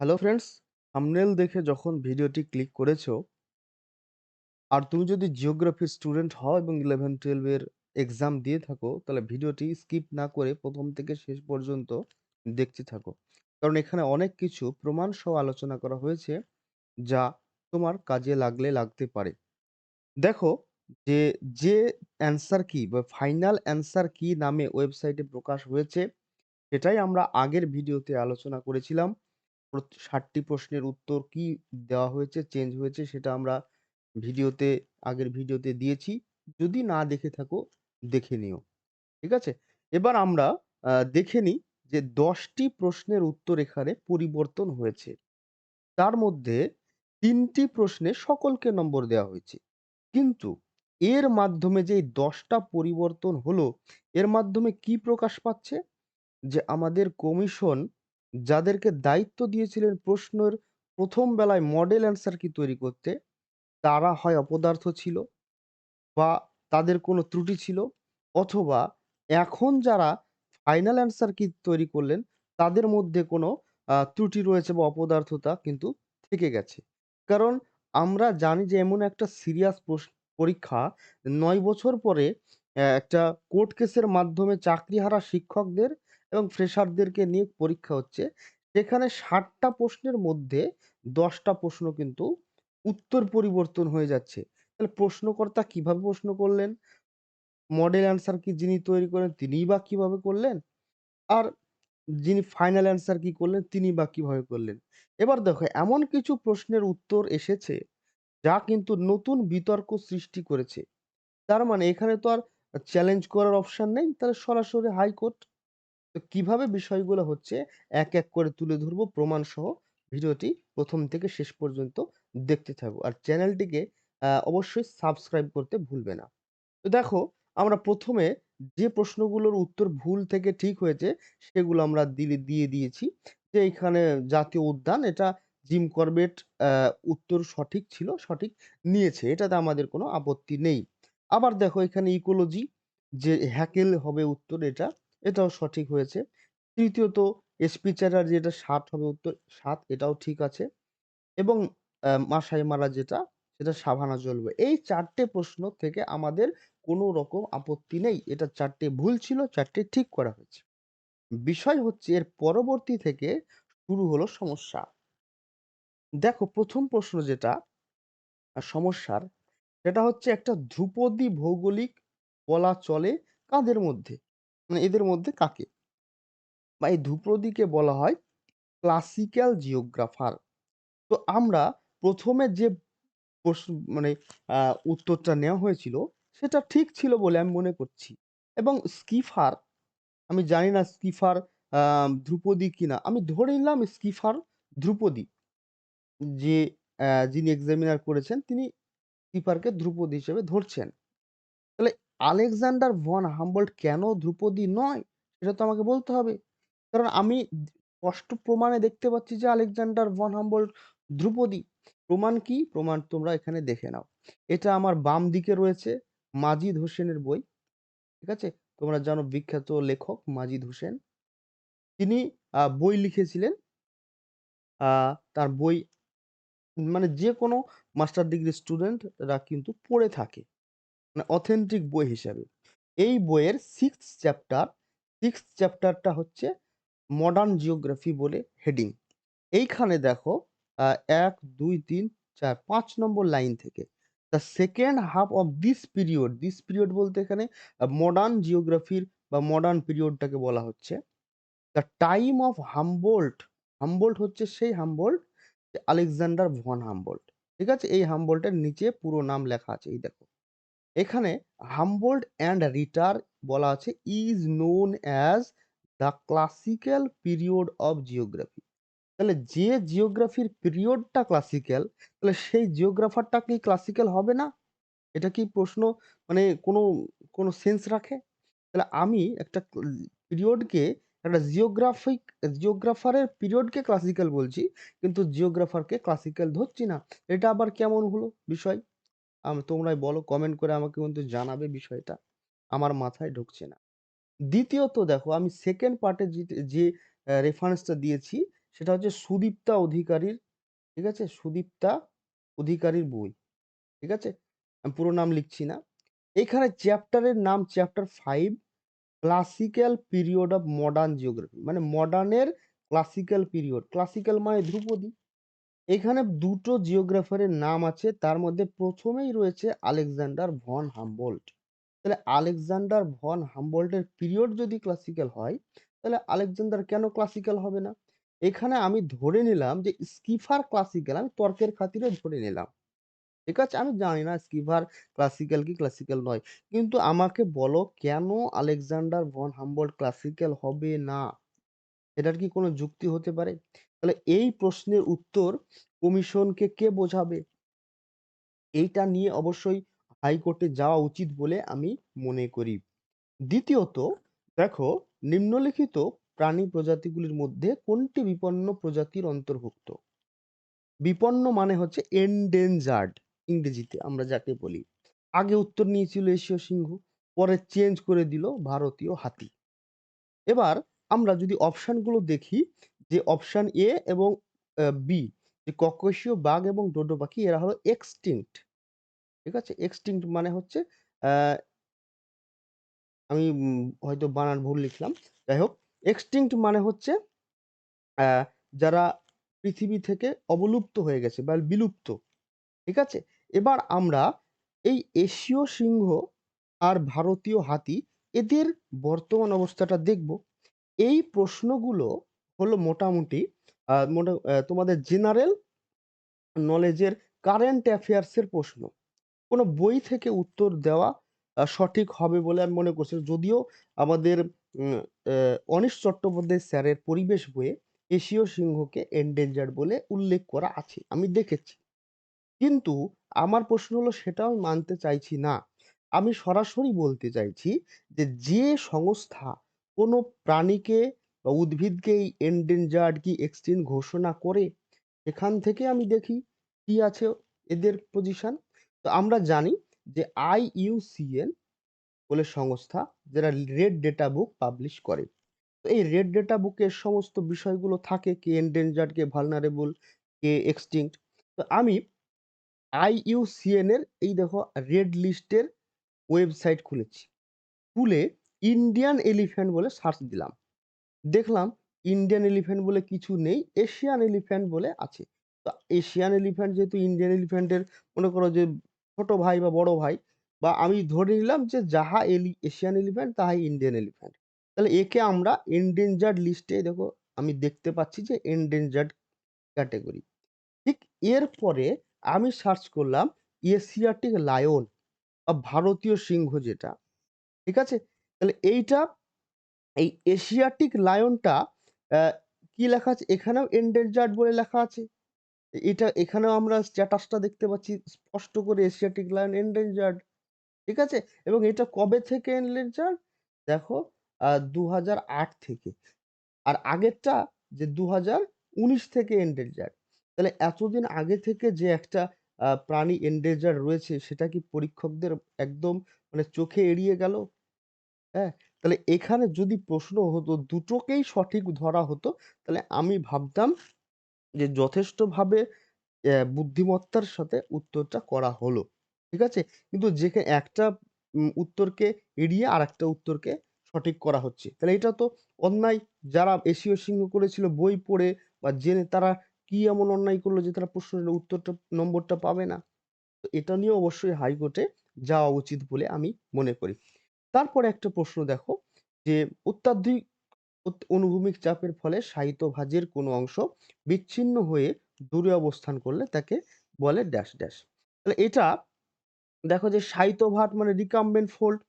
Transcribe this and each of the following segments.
Hello friends, thumbnail দেখে যখন ভিডিওটি ক্লিক করেছ আর তুমি যদি জিওগ্রাফির স্টুডেন্ট হও এবং 11-12 এর এক্সাম দিয়ে থাকো, তাহলে ভিডিওটি স্কিপ না করে ১ম থেকে শেষ পর্যন্ত দেখতে থাকো। কারণ এখানে অনেক কিছু প্রমাণ সহ আলোচনা করা হয়েছে, যা তোমার কাজে লাগলে লাগতে পারে। দেখো যে, যে অ্যান্সার কি বা ফাইনাল অ্যান্সার কি নামে ওয়েবসাইটে প্রকাশ হয়েছে, সেটাই আমরা আগের ভিডিওতে আলোচনা করেছিলাম। প্রত ৬০ টি প্রশ্নের উত্তর কি দেওয়া হয়েছে, চেঞ্জ হয়েছে সেটা আমরা ভিডিওতে আগের ভিডিওতে দিয়েছি। যদি না দেখে থাকো দেখে নিও। ঠিক আছে? এবার আমরা দেখে নিই যে ১০ টি প্রশ্নের উত্তর এখানে পরিবর্তন হয়েছে। তার মধ্যে ৩ টি প্রশ্নে সকলকে নম্বর দেওয়া হয়েছে। কিন্তু এর মাধ্যমে যে ১০ টা পরিবর্তন হলো, এর মাধ্যমে কি প্রকাশ পাচ্ছে? যে আমাদের কমিশন যাদেরকে দায়িত্ব দিয়েছিলেন প্রশ্নের ১ম বেলায় মডেল অ্যান্সার কি তৈরি করতে, তারা হয় অপদার্থ ছিল বা তাদের কোনো ত্রুটি ছিল অথবা এখন যারা ফাইনাল অ্যান্সার কি তৈরি করলেন, তাদের মধ্যে কোনো ত্রুটি রয়েছে বা অপদার্থতা কিন্তু থেকে গেছে। কারণ আমরা জানি যে এমন একটা সিরিয়াস পরীক্ষা নয় বছর পরে একটা কোর্ট কেসের মাধ্যমে চাকরিহারা শিক্ষকদের এবং ফ্রেশারদেরকে নিয়ে পরীক্ষা হচ্ছে। সেখানে ৬০ টা প্রশ্নের মধ্যে দশটা প্রশ্ন কিন্তু উত্তর পরিবর্তন হয়ে যাচ্ছে। তাহলে প্রশ্নকর্তা কীভাবে প্রশ্ন করলেন? মডেল অ্যান্সার কি যিনি তৈরি করলেন তিনিই বা কীভাবে করলেন? আর যিনি ফাইনাল অ্যান্সার কি করলেন তিনি বা কীভাবে করলেন? এবার দেখো এমন কিছু প্রশ্নের উত্তর এসেছে, যা কিন্তু নতুন বিতর্ক সৃষ্টি করেছে। তার মানে এখানে তো আর চ্যালেঞ্জ করার অপশন নেই। তাহলে সরাসরি হাইকোর্ট। তো কীভাবে বিষয়গুলো হচ্ছে এক, এক করে তুলে ধরবো প্রমাণসহ ভিডিওটি ১ম থেকে শেষ পর্যন্ত দেখতে থাকো। আর চ্যানেলটিকে অবশ্যই সাবস্ক্রাইব করতে ভুলবে না। তো দেখো আমরা ১ম এ যে প্রশ্নগুলোর উত্তর ভুল থেকে ঠিক হয়েছে, সেগুলো আমরা দিলে দিয়ে দিয়েছি। যে এখানে জাতীয় উদ্যান এটা জিম করবেট উত্তর সঠিক ছিল, সঠিক নিয়েছে। এটাতে আমাদের কোনো আপত্তি নেই। আবার দেখো এখানে ইকোলজি যে হ্যাকেল হবে উত্তর এটা, এটাও সঠিক হয়েছে। তৃতীয়ত এসপি চ্যাটার যেটা ৭ হবে উত্তর ৭ এটাও ঠিক আছে। এবং মাসাই মারা যেটা, সেটা সাভানা জ্বলবে। এই ৪ টে প্রশ্ন থেকে আমাদের কোনো রকম আপত্তি নেই। এটা ৪ টে ভুল ছিল, ৪ টে ঠিক করা হয়েছে। বিষয় হচ্ছে এর পরবর্তী থেকে শুরু হলো সমস্যা। দেখো ১ম প্রশ্ন যেটা সমস্যার, সেটা হচ্ছে একটা ধ্রুপদী ভৌগোলিক বলা চলে কাদের মধ্যে? মানে এদের মধ্যে কাকে? বা এই ধ্রুপদীকে বলা হয় ক্লাসিক্যাল জিওগ্রাফার। তো আমরা প্রথমে যে প্রশ্ন মানে উত্তরটা নেওয়া হয়েছিল, সেটা ঠিক ছিল বলে আমি মনে করছি। এবং স্কিফার, আমি জানি না স্কিফার ধ্রুপদী কিনা। আমি ধরে নিলাম স্কিফার ধ্রুপদী। যে যিনি এক্সামিনার করেছেন তিনি স্কিফারকে ধ্রুপদী হিসেবে ধরছেন। তাহলে আলেকজান্ডার ভন হামবোল্ট কেন ধ্রুপদী নয়? সেটা তো আমাকে বলতে হবে। কারণ আমি স্পষ্ট প্রমাণে দেখতে পাচ্ছি যে আলেকজান্ডার ভন হামবোল্ট ধ্রুপদী। প্রমাণ কি? প্রমাণ তোমরা এখানে দেখে নাও। এটা আমার বাম দিকে রয়েছে, মাজিদ হোসেনের বই। ঠিক আছে? তোমরা জানো বিখ্যাত লেখক মাজিদ হোসেন। তিনি বই লিখেছিলেন। তার বই মানে যে কোনো মাস্টার ডিগ্রি স্টুডেন্টরা কিন্তু পড়ে থাকে। মানে অথেন্টিক বই হিসাবে। এই বইয়ের সিক্স চ্যাপ্টার, সিক্স চ্যাপ্টারটা হচ্ছে মডার্ন জিওগ্রাফি বলে হেডিং। এইখানে দেখো ১, ২, ৩, ৪, ৫ নম্বর লাইন থেকে the second half of this period, this period বলতে এখানে মডার্ন জিওগ্রাফির বা মডার্ন পিরিয়ডটাকে বলা হচ্ছে। The time of Humboldt, Humboldt হচ্ছে সেই হামবোল্ট আলেকজান্ডার ভন হামবোল্ট। ঠিক আছে? এই হামবোল্টের নিচে পুরো নাম লেখা আছে এই দেখো। এখানে হামবোল্ট অ্যান্ড রিটার বলা আছে is known as the classical period of geography. তাহলে যে জিওগ্রাফির পিরিয়ডটা ক্লাসিক্যাল, তাহলে সেই জিওগ্রাফারটা কি ক্লাসিক্যাল হবে না? এটা কি প্রশ্ন মানে কোনো, কোনো সেন্স রাখে? তাহলে আমি একটা পিরিয়ডকে একটা জিওগ্রাফিক জিওগ্রাফারের পিরিয়ডকে ক্লাসিক্যাল বলছি, কিন্তু জিওগ্রাফারকে ক্লাসিক্যাল ধরছি না। এটা আবার কেমন হলো বিষয়? আম তোমরাই বলো কমেন্ট করে আমাকে কিন্তু জানাবে বিষয়টা। আমার মাথায় ঢুকছে না। দ্বিতীয়ত দেখো আমি 2nd পার্টে যে রেফারেন্সটা দিয়েছি, সেটা হচ্ছে সুদীপ্তা অধিকারীর ঠিক আছে? সুদীপ্তা অধিকারীর বই। ঠিক আছে? আমি পুরো নাম লিখছি না। এখানে চ্যাপ্টারের নাম chapter 5 classical period of modern geography মানে মডার্নের ক্লাসিক্যাল পিরিয়ড। ক্লাসিক্যাল মানে ধ্রুপদী। এখানে দুটো জিওগ্রাফারের নাম আছে। তার মধ্যে প্রথমেই রয়েছে আলেকজান্ডার ভন হামবোল্ট। তাহলে আলেকজান্ডার ভন হামবোল্টের পিরিয়ড যদি ক্লাসিক্যাল হয়, তাহলে আলেকজান্ডার কেন ক্লাসিক্যাল হবে না? এখানে আমি ধরে নিলাম যে স্কিফার ক্লাসিক্যাল। আমি তর্কের খাতিরে ধরে নিলাম। ঠিক আছে? আমি জানি না স্কিফার ক্লাসিক্যাল কি ক্লাসিক্যাল নয়। কিন্তু আমাকে বলো কেন আলেকজান্ডার ভন হামবোল্ট ক্লাসিক্যাল হবে না? এটার কি কোনো যুক্তি হতে পারে? তাহলে এই প্রশ্নের উত্তর কমিশনকে কে বোঝাবে? এইটা নিয়ে অবশ্যই হাইকোর্টে যাওয়া উচিত বলে আমি মনে করি। দ্বিতীয়ত দেখো নিম্নলিখিত প্রাণী প্রজাতিগুলির মধ্যে কোনটি বিপন্ন প্রজাতির অন্তর্ভুক্ত? বিপন্ন মানে হচ্ছে endangered ইংরেজিতে আমরা যাকে বলি। আগে উত্তর নিয়েছিল এশীয় সিংহ, পরে চেঞ্জ করে দিল ভারতীয় হাতি। এবার আমরা যদি অপশনগুলো দেখি যে অপশান এ এবং বি যে ককেশীয় বাঘ এবং ডোডো পাখি, এরা হলো এক্সটিংক্ট। ঠিক আছে? এক্সটিংক্ট মানে হচ্ছে আমি হয়তো বানান ভুল লিখলাম। যাই হোক এক্সটিংক্ট মানে হচ্ছে যারা পৃথিবী থেকে অবলুপ্ত হয়ে গেছে বা বিলুপ্ত। ঠিক আছে? এবার আমরা এই এশীয় সিংহ আর ভারতীয় হাতি, এদের বর্তমান অবস্থাটা দেখব। এই প্রশ্নগুলো হলো মোটামুটি মোটা তোমাদের জেনারেল নলেজের কারেন্ট অ্যাফেয়ার্স এর প্রশ্ন। কোন বই থেকে উত্তর দেওয়া সঠিক হবে বলে আমি মনে করছি। যদিও আমাদের অনিশ চট্টোপাধ্যায় স্যারের পরিবেশ বইয়ে এশীয় সিংহকে endangered বলে উল্লেখ করা আছে। আমি দেখেছি। কিন্তু আমার প্রশ্ন হলো সেটাও মানতে চাইছি না। আমি সরাসরি বলতে চাইছি যে, যে সংস্থা কোনো প্রাণীকে বা উদ্ভিদকে এই endangered কি extinct ঘোষণা করে, এখান থেকে আমি দেখি কি আছে এদের পজিশন। তো আমরা জানি যে IUCN বলে সংস্থা যারা রেড ডেটা বুক পাবলিশ করে। তো এই রেড ডেটা বুকে সমস্ত বিষয়গুলো থাকে কে endangered কে vulnerable কে extinct তো আমি IUCN এর এই দেখো রেড লিস্টের ওয়েবসাইট খুলেছি। খুলে ইন্ডিয়ান এলিফ্যান্ট বলে সার্চ দিলাম। দেখলাম ইন্ডিয়ান এলিফ্যান্ট বলে কিছু নেই, এশিয়ান এলিফ্যান্ট বলে আছে। তো এশিয়ান এলিফ্যান্ট যেহেতু ইন্ডিয়ান এলিফ্যান্টের মনে করো যে ছোট ভাই বা বড় ভাই বা আমি ধরে নিলাম যে যাহা এলি এশিয়ান এলিফ্যান্ট তাহাই ইন্ডিয়ান এলিফ্যান্ট। তাহলে একে আমরা endangered লিস্টে দেখো আমি দেখতে পাচ্ছি যে endangered ক্যাটেগরি। ঠিক এরপরে আমি সার্চ করলাম এশিয়াটিক লায়ন বা ভারতীয় সিংহ যেটা। ঠিক আছে? তাহলে এইটা এই এশিয়াটিক লায়নটা কি লেখা আছে? এখানেও endangered বলে লেখা আছে। এটা, এখানেও আমরা স্ট্যাটাসটা দেখতে পাচ্ছি, স্পষ্ট করে এশিয়াটিক লায়ন endangered ঠিক আছে? এবং এটা কবে থেকে endangered দেখো ২০০৮ থেকে। আর আগেরটা, যে ২০১৯ থেকে endangered তাহলে এতদিন আগে থেকে যে একটা প্রাণী endangered রয়েছে, সেটা কি পরীক্ষকদের একদম মানে চোখে এড়িয়ে গেল? হ্যাঁ? তাহলে এখানে যদি প্রশ্ন হতো, দুটোকেই সঠিক ধরা হতো, তাহলে আমি ভাবতাম যে যথেষ্টভাবে বুদ্ধিমত্তার সাথে উত্তরটা করা হলো। ঠিক আছে? কিন্তু যেখা একটা উত্তরকে এড়িয়ে আরেকটা উত্তরকে সঠিক করা হচ্ছে। তাহলে এটা তো অন্যায়। যারা এশীয় সিংহ করেছিল, বই পড়ে বা জেনে তারা কি এমন অন্যায় করল যে তারা প্রশ্নের উত্তরটা, নম্বরটা পাবে না? তো এটা নিয়েও অবশ্যই হাইকোর্টে যাওয়া উচিত বলে আমি মনে করি। তারপরে একটা প্রশ্ন দেখো যে অত্যাধিক অত অনুভূমিক চাপের ফলে সাহিত্য ভাজের কোনো অংশ বিচ্ছিন্ন হয়ে দূরে অবস্থান করলে তাকে বলে ড্যাশ, ড্যাশ। তাহলে এটা দেখো যে সাহিত্য ভাট মানে রিকাম্বেন্ট ফোল্ড।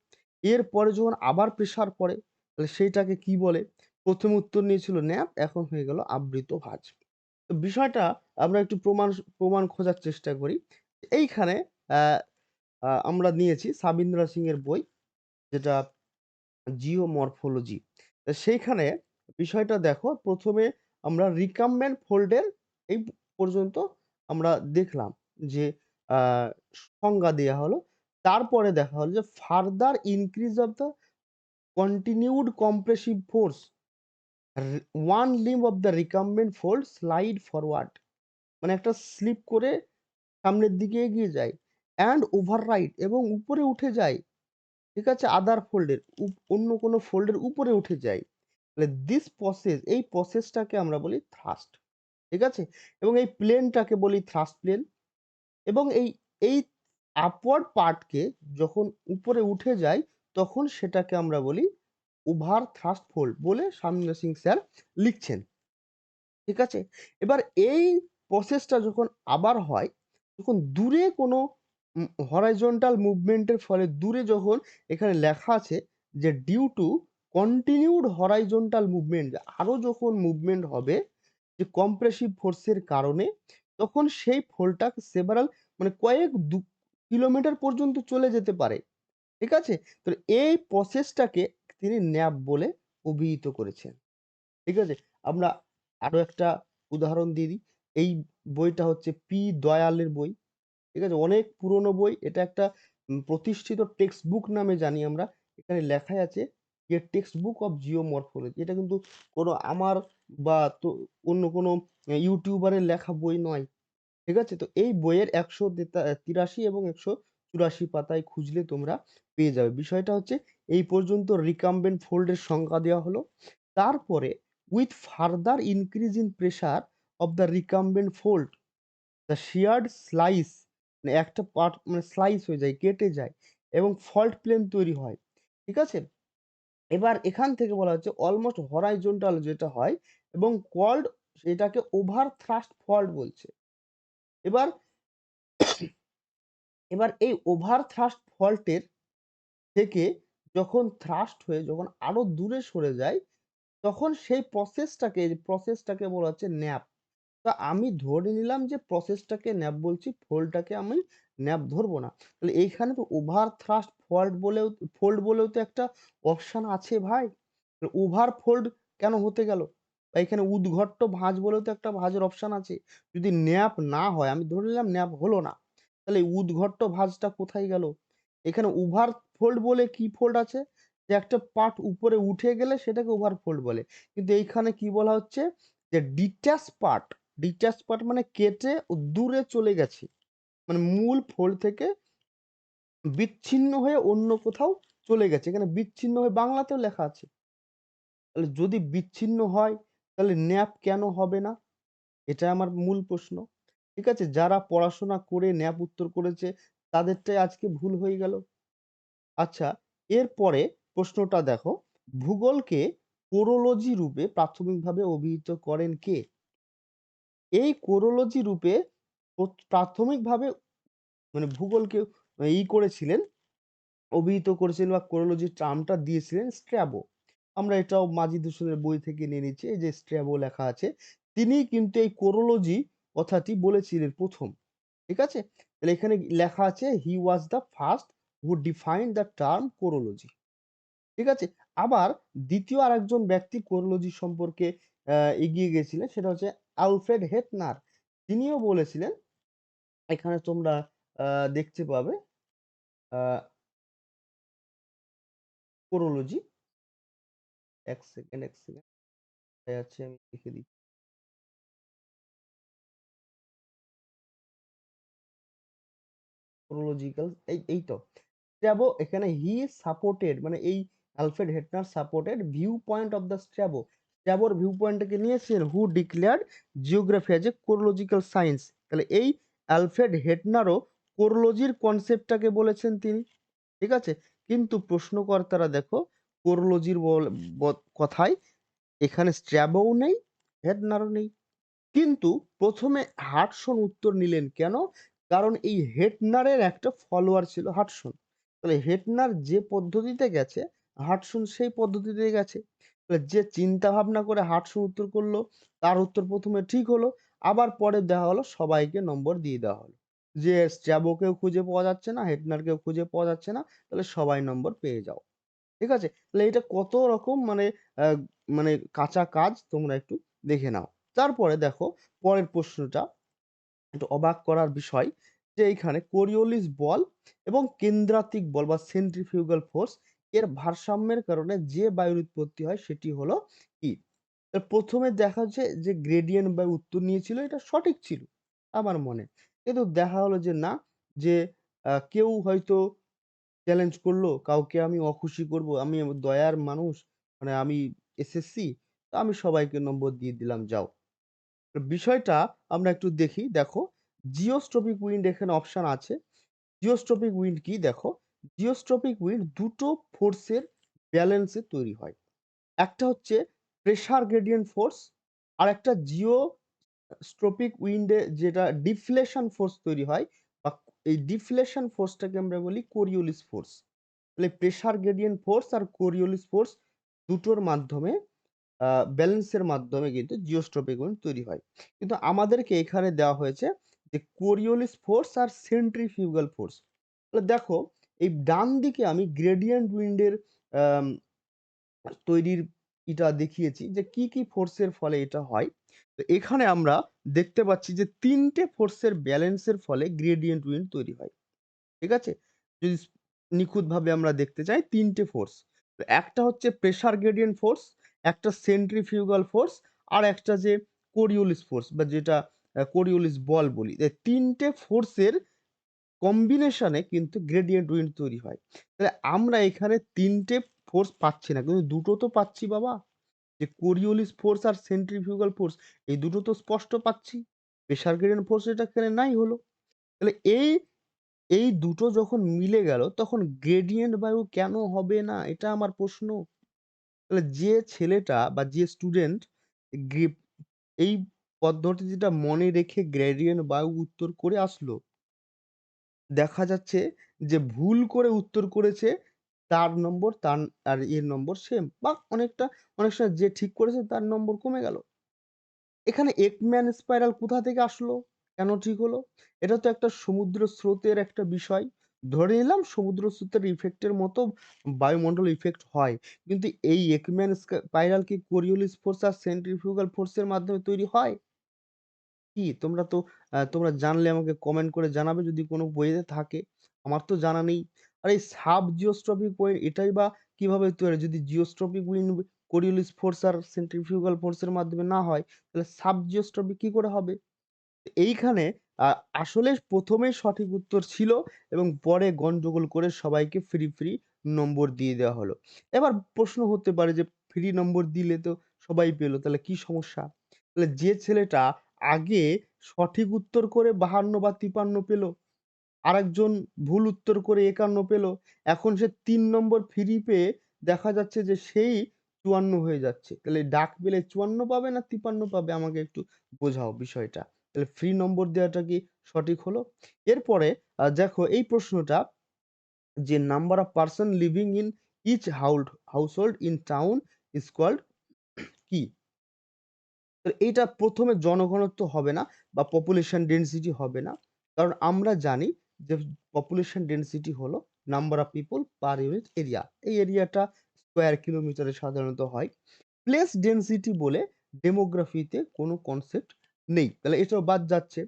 এর পরে যখন আবার প্রেশার পড়ে তাহলে সেইটাকে কি বলে? প্রথম উত্তর নিয়েছিল ন্যাপ এখন হয়ে গেল আবৃত ভাঁজ। তো বিষয়টা আমরা একটু প্রমাণ প্রমাণ খোঁজার চেষ্টা করি। এইখানে আমরা নিয়েছি সাবিন্দ্রা সিং এর বই যেটা জিওমরফোলজি। তো সেইখানে বিষয়টা দেখো ১ম এ আমরা রিকাম্বেন্ট ফোল্ডের এই পর্যন্ত আমরা দেখলাম যে সংজ্ঞা দেয়া হলো। তারপরে দেখা হলো যে further increase of the continued compressive force one limb of the recumbent fold slide forward মানে একটা স্লিপ করে সামনের দিকে এগিয়ে যায় অ্যান্ড ওভাররাইট এবং উপরে উঠে যায় ঠিক আছে? আদার ফোল্ডের অন্য কোনো ফোল্ডের উপরে উঠে যায়। তাহলে দিস প্রসেস এই প্রসেসটাকে আমরা বলি থ্রাস্ট ঠিক আছে? এবং এই প্লেনটাকে বলি থ্রাস্ট প্লেন এবং এই এই আপওয়ার্ড পার্টকে যখন উপরে উঠে যায়, তখন সেটাকে আমরা বলি ওভার থ্রাস্ট ফোল্ড বলে স্বামীন্দ্র সিং স্যার লিখছেন। ঠিক আছে? এবার এই প্রসেসটা যখন আবার হয় তখন দূরে কোনো হরাইজন্টাল মুভমেন্টের ফলে দূরে যখন এখানে লেখা আছে যে due to continued horizontal movement আরও যখন মুভমেন্ট হবে যে কম্প্রেসিভ ফোর্সের কারণে, তখন সেই ফোল্ডটা সেভারাল মানে কয়েক দু কিলোমিটার পর্যন্ত চলে যেতে পারে। ঠিক আছে? তো এই প্রসেসটাকে তিনি ন্যাপ বলে অভিহিত করেছেন। ঠিক আছে? আমরা আরও একটা উদাহরণ দিয়ে দিই। এই বইটা হচ্ছে পি দয়ালের বই। ঠিক আছে? অনেক পুরনো বই, এটা একটা প্রতিষ্ঠিত টেক্সট বুক নামে জানি আমরা। এখানে লেখাই আছে যে টেক্সট বুক অফ জিওমরফোলজি এটা কিন্তু কোনো আমার বা তো অন্য কোনো ইউটিউবারের লেখা বই নয়। ঠিক আছে? তো এই বইয়ের একশো তিরাশি এবং একশো চুরাশি পাতায় খুঁজলে তোমরা পেয়ে যাবে। বিষয়টা হচ্ছে এই পর্যন্ত রিকাম্বেন্ট ফোল্ডের সংখ্যা দেওয়া হলো। তারপরে with further increase in pressure of the recumbent fold the sheared slice মানে একটা পার্ট মানে স্লাইস হয়ে যায়, কেটে যায় এবং ফল্ট প্লেন তৈরি হয়, ঠিক আছে? এবার এখান থেকে বলা হচ্ছে অলমোস্ট হরাইজন্টাল যেটা হয় এবং কল্ড সেটাকে ওভার থ্রাস্ট ফল্ট বলছে। এবার এবার এই ওভার থ্রাস্ট ফল্টের থেকে যখন থ্রাস্ট হয়ে যখন আরও দূরে সরে যায়, তখন সেই প্রসেসটাকে প্রসেসটাকে বলা হচ্ছে ন্যাপ তা আমি ধরে নিলাম যে প্রসেসটাকে ন্যাপ বলছি ফোল্ডটাকে আমি ন্যাপ ধরবো না। তাহলে এইখানে তো ওভার থ্রাস্ট ফল্ট বলেও ফোল্ড বলেও তো একটা অপশন আছে ভাই। ওভার ফোল্ড কেন হতে গেল? এখানে উদ্ঘট্ট ভাঁজ বলেও তো একটা ভাঁজের অপশন আছে। যদি ন্যাপ না হয়, আমি ধরে নিলাম ন্যাপ হলো না, তাহলে উদ্ঘট্ট ভাঁজটা কোথায় গেল? এখানে ওভার ফোল্ড বলে কি ফোল্ড আছে? যে একটা পার্ট উপরে উঠে গেলে সেটাকে ওভার ফোল্ড বলে। কিন্তু এইখানে কি বলা হচ্ছে? যে ডিট্যাচ পার্ট ডিট্যাচ পার্ট মানে কেটে দূরে চলে গেছে। মানে মূল ফোল্ড থেকে বিচ্ছিন্ন হয়ে অন্য কোথাও চলে গেছে। এখানে বিচ্ছিন্ন হয়ে বাংলাতেও লেখা আছে। তাহলে যদি বিচ্ছিন্ন হয়, তাহলে ন্যাপ কেন হবে না? এটা আমার মূল প্রশ্ন। ঠিক আছে? যারা পড়াশোনা করে ন্যাপ উত্তর করেছে, তাদেরটাই আজকে ভুল হয়ে গেল। আচ্ছা এরপরে প্রশ্নটা দেখো। ভূগোলকে কোরোলজি রূপে প্রাথমিকভাবে অভিহিত করেন কে? এই কোরোলজি রূপে প্রাথমিকভাবে মানে ভূগোলকে ই করেছিলেন, অভিহিত করেছিলেন বা কোরোলজির টার্মটা দিয়েছিলেন স্ট্র্যাবো। আমরা এটাও মাজিদ হোসেনের বই থেকে নিয়ে নিচ্ছি, এই যে স্ট্র্যাবো লেখা আছে, তিনি কিন্তু এই কোরোলজি কথাটি বলেছিলেন প্রথম, ঠিক আছে? তাহলে এখানে লেখা আছে he was the first who define the term chorology ঠিক আছে? আবার দ্বিতীয় আরেকজন ব্যক্তি কোরোলজি সম্পর্কে এগিয়ে গেছিলেন, সেটা হচ্ছে আলফ্রেড হেটনার। তিনিও বলেছিলেন, এখানে তোমরা দেখতে পাবে কোরোলজি। এক সেকেন্ড এক সেকেন্ড। আছে? আমি লিখে দিই কোরোলজিক্যাল, এই এই তো। স্ট্র্যাবো এখানে হি সাপোর্টেড মানে এই Alfred Hettner supported view point of the Strabo. স্ট্র্যাবোর view পয়েন্টটাকে নিয়েছিলেন who declared geography as a chorological science তাহলে এই অ্যালফ্রেড হেটনারও কোরোলজির কনসেপ্টটাকে বলেছেন তিনি। ঠিক আছে? কিন্তু প্রশ্নকর্তারা দেখো কোরোলজির কথায় এখানে স্ট্র্যাবোও নেই হেডনারও নেই। কিন্তু প্রথমে হাটসন উত্তর নিলেন কেন? কারণ এই হেটনারের একটা ফলোয়ার ছিল হাটসন তাহলে হেটনার যে পদ্ধতিতে গেছে হাটসন সেই পদ্ধতিতে গেছে। যে চিন্তা ভাবনা করে হাটসন উত্তর করল, তার উত্তর প্রথমে ঠিক হলো, আবার পরে দেওয়া হলো, সবাইকে নম্বর দিয়ে দেওয়া হলো। যে স্ট্র্যাবোকেও খুঁজে পাওয়া যাচ্ছে না হেটনারকেও খুঁজে পাওয়া যাচ্ছে না, তাহলে সবাই নম্বর পেয়ে যাও। ঠিক আছে? তাহলে এটা কত রকম মানে মানে কাঁচা কাজ তোমরা একটু দেখে নাও। তারপরে দেখো, পরের প্রশ্নটা একটু অবাক করার বিষয় যে এইখানে কোরিওলিস বল এবং কেন্দ্রাতিক বল বা সেন্ট্রিফিউগাল ফোর্স এর ভারসাম্যের কারণে যে বায়ুর উৎপত্তি হয় সেটি হলো ই প্রথমে দেখা যাচ্ছে যে গ্রেডিয়েন্ট বা উত্তর নিয়েছিল এটা সঠিক ছিল আমার মনে। কিন্তু দেখা হলো যে না, যে কেউ হয়তো চ্যালেঞ্জ করল, কাউকে আমি অখুশি করব, আমি দয়ার মানুষ, মানে আমি এসএসসি, তো আমি সবাইকে নম্বর দিয়ে দিলাম যাও। বিষয়টা আমরা একটু দেখি, দেখো জিওস্ট্রপিক উইন্ড এখানে অপশান আছে। জিওস্ট্রপিক উইন্ড কি দেখো, জিওস্ট্রপিক উইন্ড দুটো ফোর্সের ব্যালেন্সে তৈরি হয়। একটা হচ্ছে প্রেশার গ্রেডিয়েন্ট ফোর্স, আরেকটা জিও স্ট্রপিক উইন্ডে যেটা ডিফ্লেশন ফোর্স তৈরি হয় বা এই ডিফ্লেশন ফোর্সটাকে আমরা বলি কোরিওলিস ফোর্স। তাহলে প্রেশার গ্রেডিয়েন্ট ফোর্স আর কোরিওলিস ফোর্স দুটোর মাধ্যমে ব্যালেন্সের মাধ্যমে কিন্তু জিওস্ট্রপিক উইন্ড তৈরি হয়। কিন্তু আমাদেরকে এখানে দেওয়া হয়েছে যে কোরিওলিস ফোর্স আর সেন্ট্রিফিউগাল ফোর্স। তাহলে দেখো এই ডান দিকে আমি গ্রেডিয়েন্ট উইন্ডের তৈরির এটা দেখিয়েছি যে কি, কি ফোর্সের ফলে এটা হয়। তো এখানে আমরা দেখতে পাচ্ছি যে ৩ টে ফোর্সের ব্যালেন্সের ফলে গ্রেডিয়েন্ট উইন্ড তৈরি হয়। ঠিক আছে? যদি নিখুঁতভাবে আমরা দেখতে চাই ৩ টে ফোর্স। তো একটা হচ্ছে প্রেশার গ্রেডিয়েন্ট ফোর্স, একটা সেন্ট্রিফিউগাল ফোর্স আর একটা যে কোরিওলিস ফোর্স বা যেটা কোরিওলিস বল বলি। এই ৩ টে ফোর্সের কম্বিনেশনে কিন্তু গ্রেডিয়েন্ট উইন্ড তৈরি হয়। তাহলে আমরা এখানে তিনটে ফোর্স পাচ্ছি না। কিন্তু দুটো তো পাচ্ছি বাবা। যে কোরিওলিস ফোর্স আর সেন্ট্রিফিউগাল ফোর্স এই দুটো তো স্পষ্ট পাচ্ছি। প্রেশার গ্রেডিয়েন্ট ফোর্স এটা এখানে নাই হলো। তাহলে এই, এই দুটো যখন মিলে গেল তখন গ্রেডিয়েন্ট বায়ু কেন হবে না? এটা আমার প্রশ্ন। তাহলে যে ছেলেটা বা যে স্টুডেন্ট এই যেটা মনে রেখে গ্রেডিয়েন্ট বায়ু উত্তর করে আসলো দেখা যাচ্ছে যে, ভুল করে উত্তর করেছে, তার নম্বর, তার আর এর নম্বর সেম বা অনেকটা, অনেক সময় যে ঠিক করেছে, তার নম্বর কমে গেল। এখানে একম্যান স্পাইরাল কোথা থেকে আসলো? কেন ঠিক হলো? এটা তো একটা সমুদ্র স্রোতের একটা বিষয়। ধরে নিলাম সমুদ্র স্রোতের ইফেক্টের মতো বায়ুমণ্ডল ইফেক্ট হয়। কিন্তু এই একম্যান স্পাইরাল কি কোরিওলিস ফোর্স আর সেন্ট্রিফিউগাল ফোর্সের মাধ্যমে তৈরি হয়? কি তোমরা তো তোমরা জানলে আমাকে কমেন্ট করে জানাবে যদি কোনো বইয়ে থাকে। আমার তো জানা নেই। আর এই সাব জিওস্ট্রপিক উইন্ড এটাই বা কীভাবে তৈরি যদি জিওস্ট্রপিক উইন্ড কোরিওলিস ফোর্স আর সেন্ট্রিফিউগাল ফোর্স এর মাধ্যমে না হয়, তাহলে সাব জিওস্ট্রপিক কি করে হবে? এইখানে আসলে ১ম এই সঠিক উত্তর ছিল এবং পরে গন্ডগোল করে সবাইকে ফ্রি, ফ্রি নম্বর দিয়ে দেওয়া হলো। এবার প্রশ্ন হতে পারে যে ফ্রি নম্বর দিলে তো সবাই পেল তাহলে কি সমস্যা? তাহলে যে ছেলেটা আগে সঠিক উত্তর করে ৫২ বা ৫৩ পেল, আরেকজন ভুল উত্তর করে ৫১ পেল। এখন সে তিন নম্বর ফ্রি পেয়ে দেখা যাচ্ছে যে সেই ৫৪ হয়ে যাচ্ছে। তাহলে ডাক পেলে ৫৪ পাবে না ৫৩ পাবে? আমাকে একটু বোঝাও বিষয়টা। তাহলে ফ্রি নম্বর দেওয়াটা কি সঠিক হলো? এরপরে দেখো এই প্রশ্নটা যে number of person living in each hold household in town is called কি? তো এইটা ১ম এ জনঘনত্ব হবে না বা পপুলেশন ডেন্সিটি হবে না। কারণ আমরা জানি যে পপুলেশন ডেন্সিটি হলো number of people per unit area. এই এরিয়াটা স্কোয়ার কিলোমিটারে সাধারণত হয়। প্লেস ডেনসিটি বলে ডেমোগ্রাফিতে কোনো কনসেপ্ট নেই। তাহলে এটাও বাদ যাচ্ছে।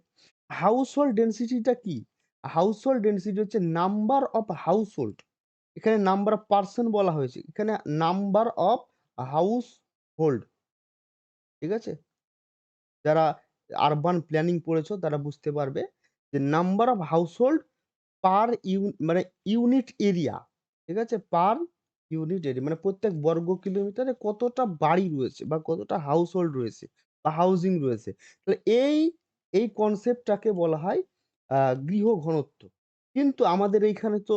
হাউসহোল্ড ডেন্সিটিটা কি? হাউসহোল্ড ডেন্সিটি হচ্ছে নাম্বার অফ হাউসহোল্ড। এখানে নাম্বার অফ পারসন বলা হয়েছে। এখানে নাম্বার অফ হাউসহোল্ড। ঠিক আছে? যারা আরবান প্ল্যানিং পড়েছো তারা বুঝতে পারবে যে number of household per you মানে ইউনিট এরিয়া। ঠিক আছে? পার ইউনিট এরিয়া মানে প্রত্যেক বর্গ কিলোমিটারে কতটা বাড়ি রয়েছে বা কতটা হাউসহোল্ড রয়েছে বা হাউজিং রয়েছে। তাহলে এই, এই কনসেপ্টটাকে বলা হয় গৃহ ঘনত্ব। কিন্তু আমাদের এইখানে তো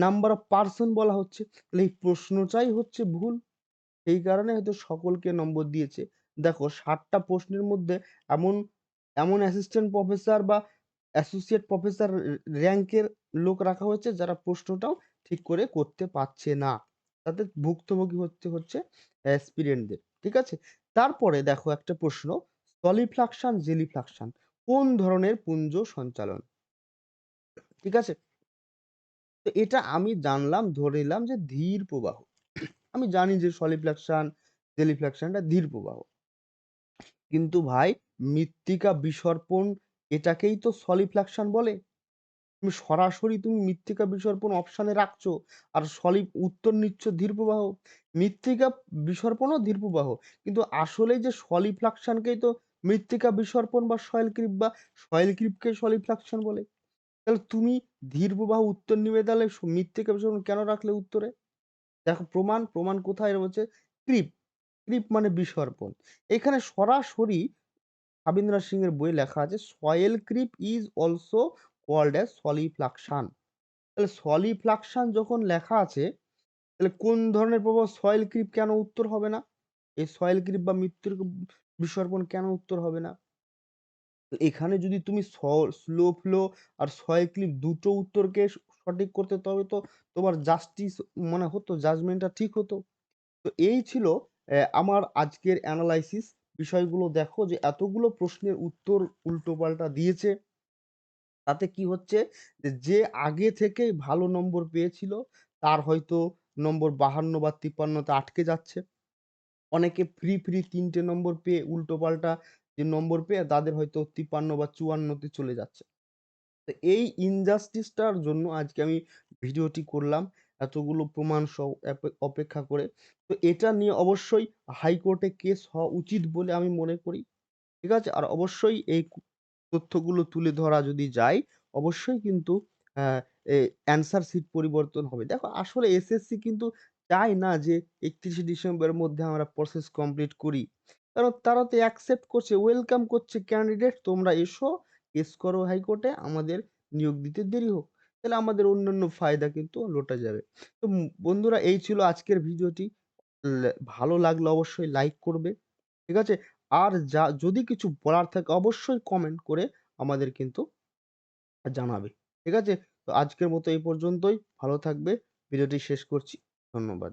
নাম্বার অফ পার্সন বলা হচ্ছে। তাহলে এই প্রশ্নটাই হচ্ছে ভুল। সেই কারণে হয়তো সকলকে নম্বর দিয়েছে। দেখো ৬০ টা প্রশ্নের মধ্যে এমন, এমন অ্যাসিস্ট্যান্ট প্রফেসর বা অ্যাসোসিয়েট প্রফেসর র র‍্যাংকের লোক রাখা হয়েছে যারা প্রশ্নটাও ঠিক করে করতে পারছে না। তাদের ভুক্তভোগী হতে হচ্ছে অ্যাসপিরেন্টদের। ঠিক আছে? তারপরে দেখো একটা প্রশ্ন সলিফ্লাকশন, জেলিফ্লাকশন কোন ধরনের পুঞ্জ সঞ্চালন? ঠিক আছে? তো এটা আমি জানলাম ধরে নিলাম যে ধীর প্রবাহ। আমি জানি যে সলিফ্লাকশন, জেলিফ্লাকশনটা ধীর প্রবাহ। কিন্তু ভাই মৃত্তিকা বিসর্পণ এটাকেই তো সলিফ্লাকশন বলে। তুমি সরাসরি তুমি মৃত্তিকা বিসর্পণ অপশানে রাখছো, আর সলিড উত্তর নিচ্ছ ধীর প্রবাহ মৃত্তিকা বিসর্পণও ধীর প্রবাহ কিন্তু আসলে যে সলিফ্লাকশনকেই তো মৃত্তিকা বিসর্পণ বা সয়েল ক্রিপ বা সয়েল ক্রিপকে সলিফ্লাকশন বলে। তাহলে তুমি ধীর প্রবাহ উত্তর নিবে তাহলে মৃত্তিকা বিসর্পণ কেন রাখলে উত্তরে? দেখো প্রমাণ প্রমাণ কোথায় রয়েছে? ক্রিপ। ক্রিপ মানে বিসর্পণ। এখানে সরাসরি রবীন্দ্রনাথ সিং এর বইয়ে লেখা আছে, soil creep is also called as solifluction. তাহলে সলিফ্লাকশন যখন লেখা আছে, তাহলে কোন ধরনের প্রভাব? সয়েল ক্রিপ কেন উত্তর হবে না? এই সয়েল ক্রিপ বা মৃত্যুর বিসর্পণ কেন উত্তর হবে না? এখানে যদি তুমি স্লো ফ্লো আর সয়েল ক্লিপ দুটো উত্তরকে সঠিক করতে, তবে তো তোমার জাস্টিস মানে হতো, জাজমেন্টটা ঠিক হতো। তো এই ছিল আমার আজকের অ্যানালাইসিস বিষয়গুলো দেখো যে এতগুলো প্রশ্নের উত্তর উল্টোপাল্টা দিয়েছে। তাতে কি হচ্ছে? যে আগে থেকেই ভালো নম্বর পেয়েছিল, তার হয়তো নম্বর বাহান্ন বা তিপ্পান্নতে আটকে যাচ্ছে। অনেকে ফ্রি ফ্রি তিনটে নম্বর পেয়ে উল্টোপাল্টা যে নম্বর পেয়ে তাদের হয়তো তিপ্পান্ন বা চুয়ান্নতে চলে যাচ্ছে। তো এই ইনজাস্টিসটার জন্য আজকে আমি ভিডিওটি করলাম। এতগুলো প্রমাণ সহ অপেক্ষা করে। তো এটা নিয়ে অবশ্যই হাইকোর্টে কেস হওয়া উচিত বলে আমি মনে করি। ঠিক আছে? আর অবশ্যই এই তথ্যগুলো তুলে ধরা যদি যায়, অবশ্যই কিন্তু অ্যান্সার সিট পরিবর্তন হবে। দেখো, আসলে এসএসসি কিন্তু চায় না যে একত্রিশে ডিসেম্বরের মধ্যে আমরা প্রসেস কমপ্লিট করি। কারণ তারা তো অ্যাকসেপ্ট করছে ওয়েলকাম করছে ক্যান্ডিডেট তোমরা এসো কেস করো হাইকোর্টে আমাদের নিয়োগ দিতে দেরি হোক। তাহলে আমাদের অন্যান্য ফায়দা কিন্তু লোটা যাবে। তো বন্ধুরা, এই ছিল আজকের ভিডিওটি। ভালো লাগলে অবশ্যই লাইক করবে, ঠিক আছে? আর যা, যদি কিছু বলার থাকে অবশ্যই কমেন্ট করে আমাদের কিন্তু জানাবে, ঠিক আছে? তো আজকের মতো এই পর্যন্তই। ভালো থাকবে। ভিডিওটি শেষ করছি। ধন্যবাদ।